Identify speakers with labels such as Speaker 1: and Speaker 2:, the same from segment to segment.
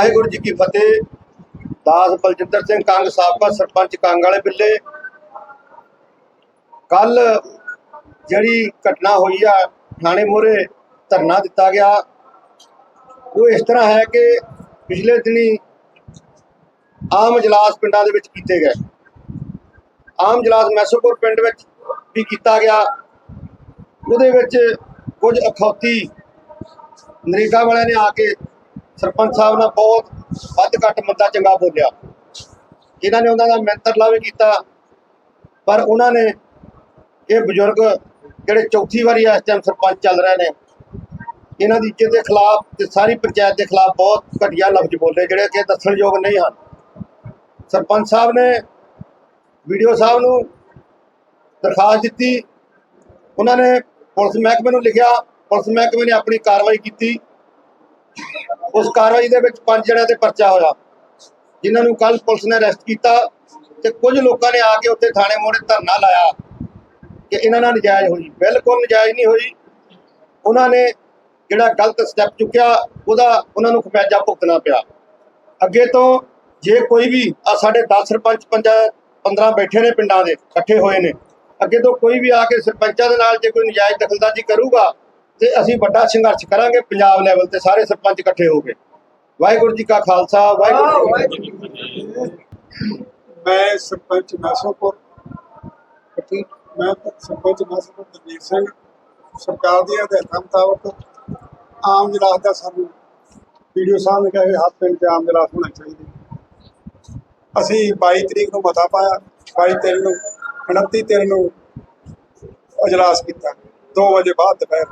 Speaker 1: ਵਾਹਿਗੁਰੂ ਜੀ ਕੀ ਫਤਿਹ। ਦਾਸ ਬਲਜਿੰਦਰ ਸਿੰਘ ਕੰਗ ਸਾਬਕਾ ਸਰਪੰਚ ਕੰਗ ਵਾਲੇ ਬਿੱਲੇ। ਕੱਲ ਜਿਹੜੀ ਘਟਨਾ ਹੋਈ ਆ, ਥਾਣੇ ਮੋਰੇ ਧਰਨਾ ਦਿੱਤਾ ਗਿਆ। ਉਹ ਇਸ ਤਰ੍ਹਾਂ ਹੈ ਕਿ ਪਿਛਲੇ ਦਿਨੀ ਆਮ ਇਜਲਾਸ ਪਿੰਡਾਂ ਦੇ ਵਿੱਚ ਕੀਤੇ ਗਏ। ਆਮ ਇਜਲਾਸ ਮੈਸੋਪੁਰ ਪਿੰਡ ਵਿੱਚ ਵੀ ਕੀਤਾ ਗਿਆ। ਉਹਦੇ ਵਿੱਚ ਕੁਝ ਅਖੌਤੀ ਨਰੇਗਾ ਵਾਲਿਆਂ ਨੇ ਆ ਕੇ ਸਰਪੰਚ ਸਾਹਿਬ ਨਾਲ ਬਹੁਤ ਵੱਧ ਘੱਟ ਮੰਦਾ ਚੰਗਾ ਬੋਲਿਆ। ਇਹਨਾਂ ਨੇ ਉਹਨਾਂ ਦਾ ਮੈਂਤਰਲਾ ਵੀ ਕੀਤਾ, ਪਰ ਉਹਨਾਂ ਨੇ ਇਹ ਬਜ਼ੁਰਗ ਜਿਹੜੇ ਚੌਥੀ ਵਾਰੀ ਇਸ ਟਾਈਮ ਸਰਪੰਚ ਚੱਲ ਰਹੇ ਨੇ, ਇਹਨਾਂ ਦੀ ਇੱਜ਼ਤ ਦੇ ਖਿਲਾਫ ਤੇ ਸਾਰੀ ਪੰਚਾਇਤ ਦੇ ਖਿਲਾਫ ਬਹੁਤ ਘਟੀਆ ਲਫ਼ਜ਼ ਬੋਲੇ, ਜਿਹੜੇ ਕਿ ਦੱਸਣਯੋਗ ਨਹੀਂ ਹਨ। ਸਰਪੰਚ ਸਾਹਿਬ ਨੇ ਵੀਡੀਓ ਸਾਹਿਬ ਨੂੰ ਦਰਖਾਸਤ ਦਿੱਤੀ। ਉਹਨਾਂ ਨੇ ਪੁਲਿਸ ਮਹਿਕਮੇ ਨੂੰ ਲਿਖਿਆ। ਪੁਲਿਸ ਮਹਿਕਮੇ ਨੇ ਆਪਣੀ ਕਾਰਵਾਈ ਕੀਤੀ। ਉਸ ਕਾਰਵਾਈ ਦੇ ਵਿੱਚ ਪੰਜ ਜਣਿਆਂ ਤੇ ਪਰਚਾ ਹੋਇਆ। ਜਿਨ੍ਹਾਂ ਨੂੰ ਕੱਲ ਪੁਲਿਸ ਨੇ ਅਰੈਸਟ ਕੀਤਾ ਤੇ ਕੁਝ ਲੋਕਾਂ ਨੇ ਆ ਕੇ ਉੱਥੇ ਥਾਣੇ ਮੋੜੇ ਧਰਨਾ ਲਾਇਆ ਕਿ ਇਹਨਾਂ ਨਾਲ ਨਜਾਇਜ਼ ਹੋਈ। ਬਿਲਕੁਲ ਨਜਾਇਜ਼ ਨਹੀਂ ਹੋਈ। ਉਹਨਾਂ ਨੇ ਜਿਹੜਾ ਗਲਤ ਸਟੈਪ ਚੁੱਕਿਆ, ਉਹਦਾ ਉਹਨਾਂ ਨੂੰ ਖਮਿਆਜਾ ਭੁਗਤਣਾ ਪਿਆ। ਅੱਗੇ ਤੋਂ ਜੇ ਕੋਈ ਵੀ ਆ ਸਾਡੇ 10 ਸਰਪੰਚ ਪੰਜਾ 15 ਬੈਠੇ ਨੇ ਪਿੰਡਾਂ ਦੇ, ਇਕੱਠੇ ਹੋਏ ਨੇ। ਅੱਗੇ ਤੋਂ ਕੋਈ ਵੀ ਆ ਕੇ ਸਰਪੰਚਾਂ ਦੇ ਨਾਲ ਜੇ ਕੋਈ ਨਜਾਇਜ਼ ਦਖਲਦਾਜ਼ੀ ਕਰੂਗਾ ਤੇ ਅਸੀਂ ਵੱਡਾ ਸੰਘਰਸ਼ ਕਰਾਂਗੇ, ਪੰਜਾਬ ਲੈਵਲ ਤੇ ਸਾਰੇ ਸਰਪੰਚ ਇਕੱਠੇ ਹੋ ਕੇ। ਵਾਹਿਗੁਰੂ ਜੀ ਕਾ ਖਾਲਸਾ, ਵਾਹਿਗੁਰੂ ਜੀ ਕੀ ਫਤਿਹ।
Speaker 2: ਮੈਂ ਸਰਪੰਚ ਮੈਸੋਪੁਰ ਮੈਂ ਸਰਪੰਚ ਮੈਸੋਪੁਰ ਦਲਜੀਤ ਸਿੰਘ, ਸਰਕਾਰ ਦੀਆਂ ਹਦਾਇਤਾਂ ਮੁਤਾਬਕ ਆਮ ਜਲਾਸ ਦਾ ਸਾਨੂੰ ਵੀਡੀਓ ਸਾਹਿਬ ਨੇ ਕਿਹਾ ਵੀ ਹੱਥ ਪਿੰਡ 'ਚ ਆਮ ਜਲਾਸ ਹੋਣਾ ਚਾਹੀਦਾ। ਅਸੀਂ 22 ਤਰੀਕ ਨੂੰ ਮਤਾ ਪਾਇਆ 22 ਤਰੀਕ ਨੂੰ 29 ਤਰੀਕ ਨੂੰ ਅਜਲਾਸ ਕੀਤਾ 2 ਵਜੇ ਬਾਅਦ ਦੁਪਹਿਰ।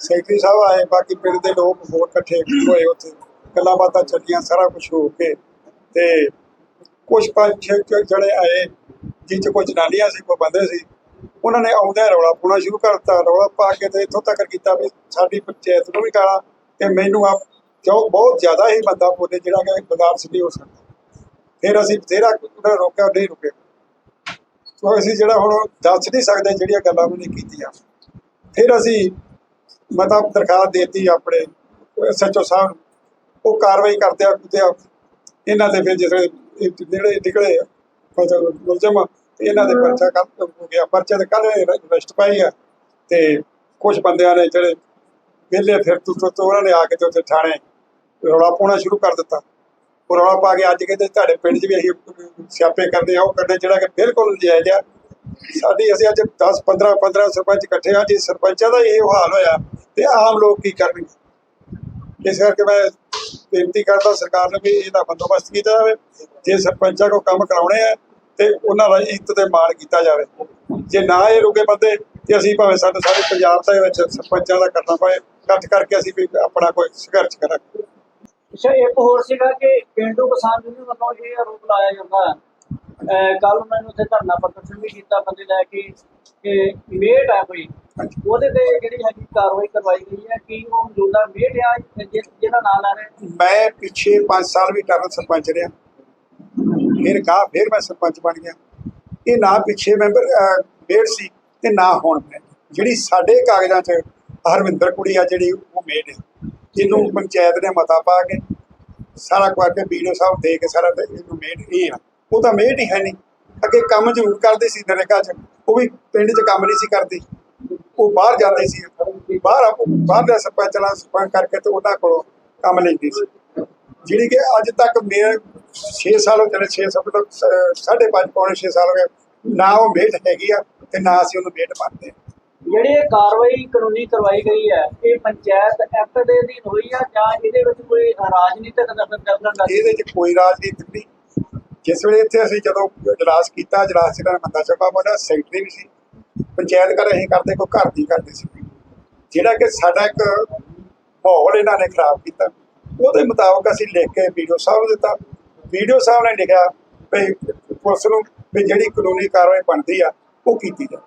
Speaker 2: ਸੈਕਟਰੀ ਸਾਹਿਬ ਆਏ, ਬਾਕੀ ਪਿੰਡ ਦੇ ਲੋਕ ਹੋਰ ਇਕੱਠੇ ਹੋਏ ਉੱਥੇ। ਗੱਲਾਂ ਬਾਤਾਂ ਚੱਲੀਆਂ, ਸਾਰਾ ਕੁਝ ਹੋ ਕੇ। ਤੇ ਕੁਝ ਪੰਜ ਛੇ ਕੁ ਆਏ, ਜਿਹ 'ਚ ਕੋਈ ਜਨਾਨੀਆਂ ਸੀ, ਕੋਈ ਬੰਦੇ ਸੀ। ਉਹਨਾਂ ਨੇ ਆਉਂਦਾ ਰੌਲਾ ਪਾਉਣਾ ਸ਼ੁਰੂ ਕਰਤਾ ਰੌਲਾ ਪਾ ਕੇ ਤੇ ਇੱਥੋਂ ਤੱਕ ਕੀਤਾ ਵੀ ਸਾਡੀ ਪੰਚਾਇਤ ਨੂੰ ਵੀ ਗਾਲਾਂ ਤੇ ਮੈਨੂੰ ਆਪ ਕਿਉਂ ਬਹੁਤ ਜ਼ਿਆਦਾ ਹੀ ਬੰਦਾ ਬੋਲੇ, ਜਿਹੜਾ ਕਿ ਬਰਦਾਸ਼ਤ ਨਹੀਂ ਹੋ ਸਕਦਾ। ਫਿਰ ਅਸੀਂ ਬਥੇਰਾ ਉਹਨਾਂ ਨੂੰ ਰੋਕਿਆ, ਨਹੀਂ ਰੁਕੇ ਸੋ ਅਸੀਂ ਜਿਹੜਾ ਹੁਣ ਦੱਸ ਨਹੀਂ ਸਕਦੇ ਜਿਹੜੀਆਂ ਗੱਲਾਂ ਉਹਨੇ ਕੀਤੀਆਂ। ਫਿਰ ਅਸੀਂ ਮਤਾ ਦਰਖਾਸਤ ਦੇਤੀ ਆਪਣੇ ਸੱਚੋ ਸਾਹਿਬ ਉਹ ਕਾਰਵਾਈ ਕਰਦੇ ਆ ਤੇ ਇਹਨਾਂ ਦੇ ਫਿਰ ਜਿਸ ਜਿਹੜੇ ਨਿਕਲੇ ਫਸਲ ਮੁਲਜ਼ਮ ਇਹਨਾਂ ਦੇ ਪਰਚਾ ਕੱਲ ਹੋ ਗਿਆ। ਪਰਚੇ ਤੇ ਕੱਲ ਰਜਿਸਟ ਪਾਈ ਆ। ਤੇ ਕੁਝ ਬੰਦਿਆਂ ਨੇ ਜਿਹੜੇ ਵਿਹਲੇ ਫਿਰ ਤੋਂ ਉਹਨਾਂ ਨੇ ਆ ਕੇ ਤੇ ਉੱਥੇ ਥਾਣੇ ਰੌਲਾ ਪਾਉਣਾ ਸ਼ੁਰੂ ਕਰ ਦਿੱਤਾ। ਉਹ ਰੌਲਾ ਪਾ ਕੇ ਅੱਜ ਕਹਿੰਦੇ ਤੁਹਾਡੇ ਪਿੰਡ 'ਚ ਵੀ ਅਸੀਂ ਸਿਆਪੇ ਕਰਦੇ ਆ, ਉਹ ਕਰਦੇ ਜਿਹੜਾ ਕਿ ਬਿਲਕੁਲ ਨਜਾਇਜ਼ ਆ। ਸਾਡੀ ਅਸੀਂ ਅੱਜ 10 15 15 ਸਰਪੰਚ ਇਕੱਠੇ ਆ ਜੀ ਸਰਪੰਚਾਂ ਦਾ ਇਹ ਹਾਲ ਹੋਇਆ। ਤੇ ਆਮ ਲੋਕ ਕੀ ਕਰਨਗੇ? ਇਸ ਕਰਕੇ ਮੈਂ ਬੇਨਤੀ ਕਰਦਾ ਸਰਕਾਰ ਨੂੰ ਵੀ ਇਹਦਾ ਬੰਦੋਬਸਤ ਕੀਤਾ ਜਾਵੇ। ਜੇ ਸਰਪੰਚਾਂ ਕੋ ਕੰਮ ਕਰਾਉਣੇ ਆ ਤੇ ਉਹਨਾਂ ਦਾ ਇੱਜ਼ਤ ਤੇ ਮਾਣ ਕੀਤਾ ਜਾਵੇ। ਜੇ ਨਾ ਇਹ ਰੁਕੇ ਬੰਦੇ, ਤੇ ਅਸੀਂ ਭਾਵੇਂ ਸਾਡੇ ਸਾਰੇ ਪੰਜਾਬ ਦੇ ਵਿੱਚ ਸਰਪੰਚਾਂ ਦਾ ਕਰਨਾ ਪਏ ਇਕੱਠ ਕਰਕੇ ਅਸੀਂ ਵੀ ਆਪਣਾ ਕੋਈ ਸੰਘਰਸ਼ ਕਰਾਂਗੇ।
Speaker 3: ਅੱਛਾ, ਇੱਕ ਹੋਰ ਸੀਗਾ ਕਿ ਪਿੰਡੂ ਕਿਸਾਨ ਯੂਨੀਅਨ ਵੱਲੋਂ ਇਹ ਆਰੋਪ ਲਾਇਆ ਜਾਂਦਾ ਕੱਲ ਮੈਨੂੰ ਉੱਥੇ ਧਰਨਾ ਪ੍ਰਦਰਸ਼ਨ ਵੀ ਕੀਤਾ, ਬੰਦੇ ਲੈ ਕੇ ਕਿ ਮੇਟ ਹੈ ਕੋਈ। ਉਹਦੇ ਤੇ ਜਿਹੜੀ ਹੈਗੀ ਕਾਰਵਾਈ ਕਰਵਾਈ ਗਈ ਹੈ ਕਿ ਉਹ ਮੌਜੂਦਾ ਮੇਟ ਆ ਜਿਹਦਾ ਨਾਮ ਲੈ ਰਹੇ
Speaker 2: ਮੈਂ ਪਿੱਛੇ 5 ਸਾਲ ਵੀ ਟਰਨ ਸਰਪੰਚ ਰਿਹਾ। ਫਿਰ ਕਹਾ ਫਿਰ ਮੈਂ ਸਰਪੰਚ ਬਣ ਗਿਆ। ਇਹ ਨਾ ਪਿੱਛੇ ਮੈਂਬਰ ਮੇੜ ਸੀ ਤੇ ਨਾ ਹੁਣ ਮੈਂ। ਜਿਹੜੀ ਸਾਡੇ ਕਾਗਜ਼ਾਂ 'ਚ ਹਰਵਿੰਦਰ ਕੁੜੀ ਆ ਜਿਹੜੀ ਉਹ ਮੇੜ ਹੈ, ਜਿਹਨੂੰ ਪੰਚਾਇਤ ਨੇ ਮਤਾ ਪਾ ਕੇ ਸਾਰਾ ਕੁਆ ਕੇ ਵੀਡੀਓ ਸਾਹਿਬ ਦੇ ਕੇ ਸਾਰਾ ਇਹਨੂੰ ਮੇੜ ਇਹ ਆ। ਉਹ ਤਾਂ ਮੇੜ ਹੀ ਹੈ ਨਹੀਂ। ਅੱਗੇ ਕੰਮ ਜ਼ਰੂਰ ਕਰਦੇ ਸੀ ਨਰੇਗਾ 'ਚ। ਉਹ ਵੀ ਪਿੰਡ 'ਚ ਕੰਮ ਨਹੀਂ ਸੀ ਕਰਦੀ। ਉਹ ਬਾਹਰ ਜਾਂਦੀ ਸੀ ਬਾਹਰ ਬਾਹਰ ਦੇ ਸਰਪੰਚ ਸੰਪਰਕ ਕਰਕੇ ਤੇ ਉਹਨਾਂ ਕੋਲੋਂ ਕੰਮ ਲੈਂਦੀ ਸੀ। ਜਿਹੜੀ ਕਿ ਅੱਜ ਤੱਕ ਮੇਰੇ 6 ਸਾਲ ਹੋ ਚਲੇ 6 ਸਾਲ ਤੋਂ ਸਾਢੇ ਪੰਜ ਪੌਣੇ 6 ਸਾਲ ਹੋ ਗਏ। ਨਾ ਉਹ ਮੇਟ ਹੈਗੀ ਆ ਤੇ ਨਾ ਅਸੀਂ ਉਹਨੂੰ ਮੇਟ ਮੰਨਦੇ।
Speaker 3: ਜਿਹੜੀ ਇਹ ਕਾਰਵਾਈ ਕਾਨੂੰਨੀ ਕਰਵਾਈ ਗਈ ਹੈ ਇਹ ਪੰਚਾਇਤ ਐਕਟ ਦੇ ਅਧੀਨ ਹੋਈ ਆ ਜਾਂ ਇਹਦੇ ਵਿੱਚ ਕੋਈ ਰਾਜਨੀਤਿਕ ਦਖਲ ਦਾ?
Speaker 2: ਇਹਦੇ 'ਚ ਕੋਈ ਰਾਜਨੀਤੀ ਨਹੀਂ। ਜਿਸ ਵੇਲੇ ਇੱਥੇ ਅਸੀਂ ਜਦੋਂ ਇਜਲਾਸ ਕੀਤਾ ਇਹਨਾਂ ਨੇ ਮੰਦਾ ਚੱਕਾ ਬੋਲਿਆ ਸੈਕਟਰੀ ਵੀ ਸੀ। ਪੰਚਾਇਤ ਘਰ ਅਸੀਂ ਕਰਦੇ, ਕੋਈ ਘਰ ਦੀ ਕਰਦੇ ਸੀ। ਜਿਹੜਾ ਕਿ ਸਾਡਾ ਇੱਕ ਮਾਹੌਲ ਇਹਨਾਂ ਨੇ ਖਰਾਬ ਕੀਤਾ। ਉਹਦੇ ਮੁਤਾਬਕ ਅਸੀਂ ਲਿਖ ਕੇ ਵੀਡੀਓ ਸਾਹਿਬ ਨੂੰ ਦਿੱਤਾ। ਵੀਡੀਓ ਸਾਹਿਬ ਨੇ ਲਿਖਿਆ ਵੀ ਪੁਲਿਸ ਨੂੰ ਵੀ ਜਿਹੜੀ ਕਾਨੂੰਨੀ ਕਾਰਵਾਈ ਬਣਦੀ ਆ, ਉਹ ਕੀਤੀ ਜਾ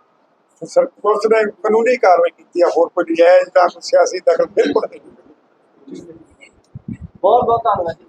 Speaker 2: ਸਰ, ਪੁਲਿਸ ਨੇ ਕਾਨੂੰਨੀ ਕਾਰਵਾਈ ਕੀਤੀ ਆ, ਹੋਰ ਕੋਈ ਨਜਾਇਜ਼ ਜਾਂ ਸਿਆਸੀ ਦਖਲ ਬਿਲਕੁਲ ਨਹੀਂ
Speaker 3: ਬਹੁਤ ਬਹੁਤ ਧੰਨਵਾਦ ਜੀ।